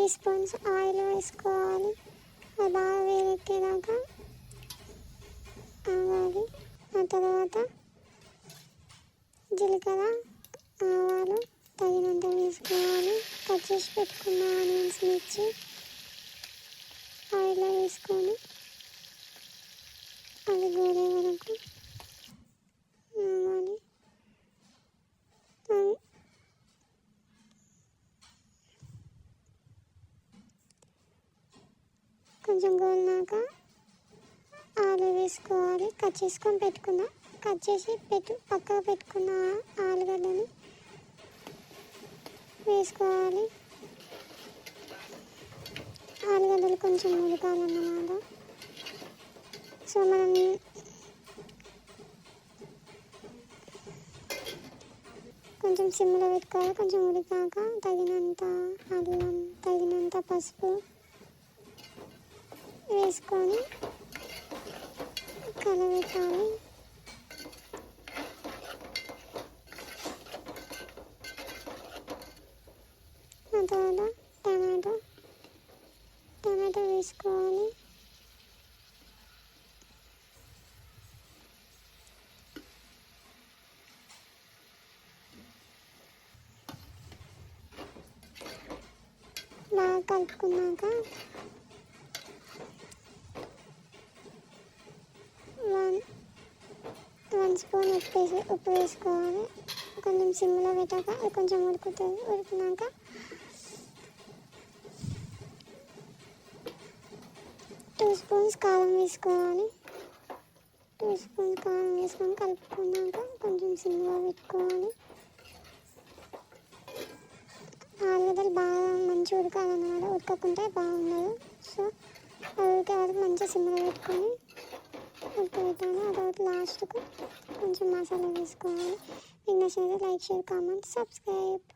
Tea spoons oil వేసుకోవాలి. అది బాగా వేడెక్కేదాకా ఆవాలి ఆ తర్వాత జీలకర్ర ఆవాలు తగినంత వేసుకోవాలి. కట్ చేసి పెట్టుకున్న ఆనియన్స్ మిర్చి ఆయిల్లో వేసుకొని అది గోడే వరకు ఆవాలి అవి కొంచెం గోలినాక ఆలు వేసుకోవాలి. కట్ చేసుకొని పెట్టుకున్న కట్ చేసి పెట్టు పక్కకు పెట్టుకున్న ఆలుగడ్డని వేసుకోవాలి. ఆలుగడ్డలు కొంచెం ఉడకాలన్నమాట. సో మనం కొంచెం సిమ్లో పెట్టుకోవాలి. కొంచెం ఉడికాక తగినంత అల్లం తగినంత పసుపు వేసుకొని కలబెట్టాలి ఆ తర్వాత టమాటో టమాటో వేసుకోవాలి. బాగా కలుపుకున్నాక వన్ వన్ స్పూన్ ఉప్పు వేసి ఉప్పు వేసుకోవాలి కొంచెం సిమ్లో పెట్టాక అది కొంచెం ఉడుకుతుంది. ఉడికినాక టూ స్పూన్స్ కారం వేసుకోవాలి. టూ స్పూన్స్ కారం వేసుకొని కలుపుకున్నాక కొంచెం సిమ్లో పెట్టుకోవాలి. ఆలుగడ్డలు బాగా మంచి ఉడకాలన్నమాట. ఉడకకుంటే బాగుండదు. సో ఉడికే వరకు మంచిగా సిమ్లో పెట్టుకొని ఉడకబెట్టాలి ఆ తర్వాత లాస్ట్కు కొంచెం మసాలా వేసుకోవాలి. మీకు నచ్చినట్టు లైక్ షేర్ కామెంట్ సబ్స్క్రైబ్